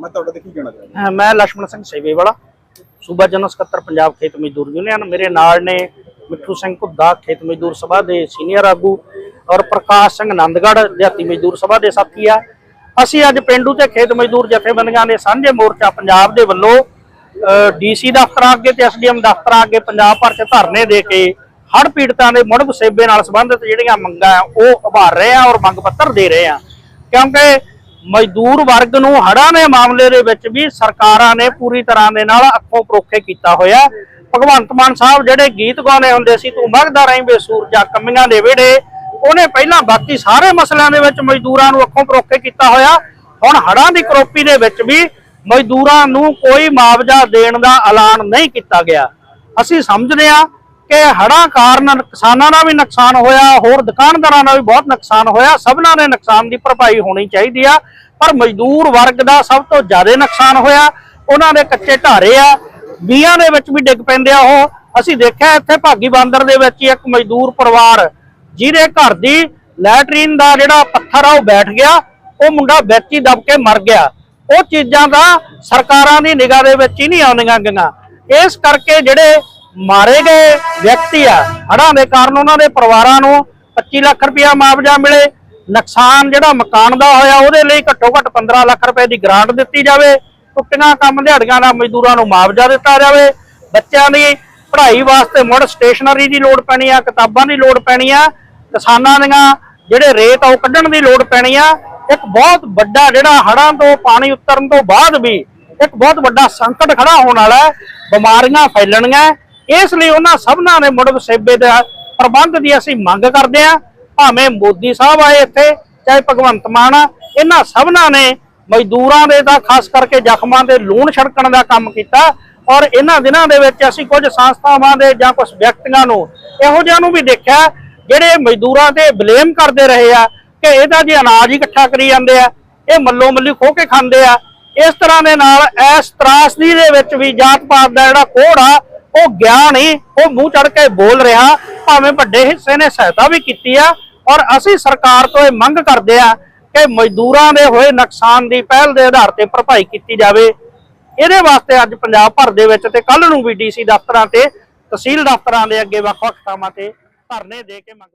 ਮੈਂ ਤੁਹਾਡੇ ਤੇ ਕੀ ਕਹਿਣਾ ਸੂਬਾ ਜਨਰਲ ਸਕੱਤਰ ਪੰਜਾਬ ਖੇਤ ਮਜ਼ਦੂਰ ਯੂਨੀਅਨ। ਮੇਰੇ ਨਾਲ ਨੇ ਮਿੱਠੂ ਸਿੰਘ ਘੁੱਦਾ, ਖੇਤ ਮਜ਼ਦੂਰ ਸਭਾ ਦੇ ਸੀਨੀਅਰ ਆਗੂ ਔਰ ਪ੍ਰਕਾਸ਼ ਸਿੰਘ ਨੰਦਗੜ ਦਿਹਾਤੀ ਮਜ਼ਦੂਰ ਸਭਾ ਦੇ ਸਾਥੀ ਆ। ਅਸੀਂ ਅੱਜ ਪਿੰਡੂ ਤੇ ਖੇਤ ਮਜ਼ਦੂਰ ਜਥੇਬੰਦੀਆਂ ਦੇ ਸਾਂਝੇ ਮੋਰਚਾ ਪੰਜਾਬ ਦੇ ਵੱਲੋਂ ਡੀਸੀ ਦਫ਼ਤਰ ਆ ਅੱਗੇ ਤੇ ਐਸਡੀਐਮ ਦਫ਼ਤਰ ਆ ਕੇ ਪੰਜਾਬ ਭਰ ਚ ਧਰਨੇ ਦੇ ਕੇ ਹੜ ਪੀੜਤਾਂ ਦੇ ਮੁੜ ਵਸੇਬੇ ਨਾਲ ਸੰਬੰਧਿਤ ਜਿਹੜੀਆਂ ਮੰਗਾਂ ਉਹ ਉਭਾਰ ਰਹੇ ਆ ਔਰ ਮੰਗ ਪੱਤਰ ਦੇ ਰਹੇ ਆ। ਕਿਉਂਕਿ ਮਜ਼ਦੂਰ ਵਰਗ ਨੂੰ ਹੜ੍ਹਾਂ ਦੇ ਮਾਮਲੇ ਦੇ ਵਿੱਚ ਵੀ ਸਰਕਾਰਾਂ ਨੇ ਪੂਰੀ ਤਰ੍ਹਾਂ ਦੇ ਨਾਲ ਅੱਖੋਂ ਪਰੋਖੇ ਕੀਤਾ ਹੋਇਆ ਭਗਵੰਤ ਮਾਨ ਸਾਹਿਬ ਜਿਹੜੇ ਗੀਤ ਗਾਉਂਦੇ ਹੁੰਦੇ ਸੀ, ਤੂੰ ਮਗਦਾ ਰਹੀਂ ਬੇਸੂਰਜਾ ਕਮੀਆਂ ਦੇ ਵਿਹੜੇ, ਉਹਨੇ ਪਹਿਲਾਂ ਬਾਕੀ ਸਾਰੇ ਮਸਲਿਆਂ ਦੇ ਵਿੱਚ ਮਜ਼ਦੂਰਾਂ ਨੂੰ ਅੱਖੋਂ ਪਰੋਖੇ ਕੀਤਾ ਹੋਇਆ। ਹੁਣ ਹੜ੍ਹਾਂ ਦੀ ਕਰੋਪੀ ਦੇ ਵਿੱਚ ਵੀ ਮਜ਼ਦੂਰਾਂ ਨੂੰ ਕੋਈ ਮੁਆਵਜ਼ਾ ਦੇਣ ਦਾ ਐਲਾਨ ਨਹੀਂ ਕੀਤਾ ਗਿਆ। ਅਸੀਂ ਸਮਝਦੇ ਹਾਂ ਕਿ ਹੜ੍ਹਾਂ ਕਾਰਨ ਕਿਸਾਨਾਂ ਦਾ ਵੀ ਨੁਕਸਾਨ ਹੋਇਆ, ਹੋਰ ਦੁਕਾਨਦਾਰਾਂ ਦਾ ਵੀ ਬਹੁਤ ਨੁਕਸਾਨ ਹੋਇਆ, ਸਭਨਾਂ ਦੇ ਨੁਕਸਾਨ ਦੀ ਭਰਪਾਈ ਹੋਣੀ ਚਾਹੀਦੀ ਆ, ਪਰ ਮਜ਼ਦੂਰ ਵਰਗ ਦਾ ਸਭ ਤੋਂ ਜ਼ਿਆਦਾ ਨੁਕਸਾਨ ਹੋਇਆ, ਉਹਨਾਂ ਦੇ ਕੱਚੇ ਢਾਰੇ ਆ, ਬੀਆਂ ਦੇ ਵਿੱਚ ਵੀ ਡਿੱਗ ਪੈਂਦੇ ਆ ਉਹ। ਅਸੀਂ ਦੇਖਿਆ ਇੱਥੇ ਭਾਗੀ ਬਾਂਦਰ ਦੇ ਵਿੱਚ ਹੀ ਇੱਕ ਮਜ਼ਦੂਰ ਪਰਿਵਾਰ, ਜਿਹਦੇ ਘਰ ਦੀ ਲੈਟਰੀਨ ਦਾ ਜਿਹੜਾ ਪੱਥਰ ਆ ਉਹ ਬੈਠ ਗਿਆ, ਉਹ ਮੁੰਡਾ ਵਿੱਚ ਹੀ ਦਬ ਕੇ ਮਰ ਗਿਆ। ਉਹ ਚੀਜ਼ਾਂ ਦਾ ਸਰਕਾਰਾਂ ਦੀ ਨਿਗਾਹ ਦੇ ਵਿੱਚ ਹੀ ਨਹੀਂ ਆਉਂਦੀਆਂ ਗਈਆਂ। ਇਸ ਕਰਕੇ ਜਿਹੜੇ ਮਾਰੇ ਗਏ ਵਿਅਕਤੀ ਆ। ਹੜ੍ਹਾਂ ਦੇ ਕਾਰਨ ਉਹਨਾਂ ਦੇ ਪਰਿਵਾਰਾਂ ਨੂੰ 25 ਲੱਖ ਰੁਪਇਆ ਮੁਆਵਜ਼ਾ ਮਿਲੇ। ਨੁਕਸਾਨ ਜਿਹੜਾ ਮਕਾਨ ਦਾ ਹੋਇਆ, ਉਹਦੇ ਲਈ ਘੱਟੋ ਘੱਟ 15 ਲੱਖ ਰੁਪਏ ਦੀ ਗ੍ਰਾਂਟ ਦਿੱਤੀ ਜਾਵੇ। ਟੁੱਟੀਆਂ ਕੰਮ ਦਿਹਾੜੀਆਂ ਦਾ ਮਜ਼ਦੂਰਾਂ ਨੂੰ ਮੁਆਵਜ਼ਾ ਦਿੱਤਾ ਜਾਵੇ। ਬੱਚਿਆਂ ਦੀ ਪੜ੍ਹਾਈ ਵਾਸਤੇ ਮੁੜ ਸਟੇਸ਼ਨਰੀ ਦੀ ਲੋੜ ਪੈਣੀ ਆ, ਕਿਤਾਬਾਂ ਦੀ ਲੋੜ ਪੈਣੀ ਆ, ਕਿਸਾਨਾਂ ਦੀਆਂ ਜਿਹੜੇ ਰੇਤ ਆ, ਉਹ ਕੱਢਣ ਦੀ ਲੋੜ ਪੈਣੀ ਆ। ਇੱਕ ਬਹੁਤ ਵੱਡਾ ਜਿਹੜਾ ਹੜ੍ਹਾਂ ਤੋਂ, ਪਾਣੀ ਉਤਰਨ ਤੋਂ ਬਾਅਦ ਵੀ ਇੱਕ ਬਹੁਤ ਵੱਡਾ ਸੰਕਟ ਖੜਾ ਹੋਣ ਵਾਲਾ ਹੈ। ਬਿਮਾਰੀਆਂ ਫੈਲਣੀਆਂ ਇਸ ਲਈ ਉਹਨਾਂ ਸਭਨਾਂ ਨੇ ਮੁੜ ਵਸੇਬੇ ਦਾ ਪ੍ਰਬੰਧ ਦੀ ਅਸੀਂ ਮੰਗ ਕਰਦੇ ਹਾਂ। ਭਾਵੇਂ ਮੋਦੀ ਸਾਹਿਬ ਆਏ ਇੱਥੇ, ਚਾਹੇ ਭਗਵੰਤ ਮਾਨ ਆ, ਇਹਨਾਂ ਸਭਨਾਂ ਨੇ ਮਜ਼ਦੂਰਾਂ ਦੇ ਤਾਂ ਖਾਸ ਕਰਕੇ ਜ਼ਖਮਾਂ ਦੇ ਲੂਣ ਛੜਕਣ ਦਾ ਕੰਮ ਕੀਤਾ ਔਰ ਇਹਨਾਂ ਦਿਨਾਂ ਦੇ ਵਿੱਚ ਅਸੀਂ ਕੁਝ ਸੰਸਥਾਵਾਂ ਦੇ ਜਾਂ ਕੁਝ ਵਿਅਕਤੀਆਂ ਨੂੰ ਇਹੋ ਜਿਹਾ ਨੂੰ ਵੀ ਦੇਖਿਆ, ਜਿਹੜੇ ਮਜ਼ਦੂਰਾਂ ਤੇ ਬਲੇਮ ਕਰਦੇ ਰਹੇ ਆ ਕਿ ਇਹਦਾ ਤਾਂ ਜੀ ਅਨਾਜ ਇਕੱਠਾ ਕਰੀ ਜਾਂਦੇ ਆ, ਇਹ ਮੱਲੋ ਮੱਲੀ ਖੋ ਕੇ ਖਾਂਦੇ ਆ। ਇਸ ਤਰ੍ਹਾਂ ਦੇ ਨਾਲ ਇਸ ਤਰਾਸਦੀ ਦੇ ਵਿੱਚ ਵੀ ਜਾਤ ਪਾਤ ਦਾ ਜਿਹੜਾ ਕੋੜ ਆ ਉਹ ਗਿਆ ਨਹੀਂ, ਉਹ ਮੂੰਹ ਚੜ ਕੇ ਬੋਲ ਰਿਹਾ, ਭਾਵੇਂ ਵੱਡੇ ਹਿੱਸੇ ਨੇ ਸਹਾਇਤਾ ਵੀ ਕੀਤੀ ਆ, ਔਰ ਅਸੀਂ ਸਰਕਾਰ ਤੋਂ ਇਹ ਮੰਗ ਕਰਦੇ ਆ ਕਿ ਮਜ਼ਦੂਰਾਂ ਦੇ ਹੋਏ ਨੁਕਸਾਨ ਦੀ ਪਹਿਲ ਦੇ ਆਧਾਰ ਤੇ ਭਰਪਾਈ ਕੀਤੀ ਜਾਵੇ। ਇਹਦੇ ਵਾਸਤੇ ਅੱਜ ਪੰਜਾਬ ਭਰ ਦੇ ਵਿੱਚ ਤੇ ਕੱਲ ਨੂੰ ਵੀ ਡੀਸੀ ਦਫ਼ਤਰਾਂ ਤੇ, ਤਹਿਸੀਲ ਦਫ਼ਤਰਾਂ ਦੇ ਅੱਗੇ ਵੱਖ-ਵੱਖ ਥਾਵਾਂ ਤੇ ਧਰਨੇ ਦੇ ਕੇ ਮੰਗ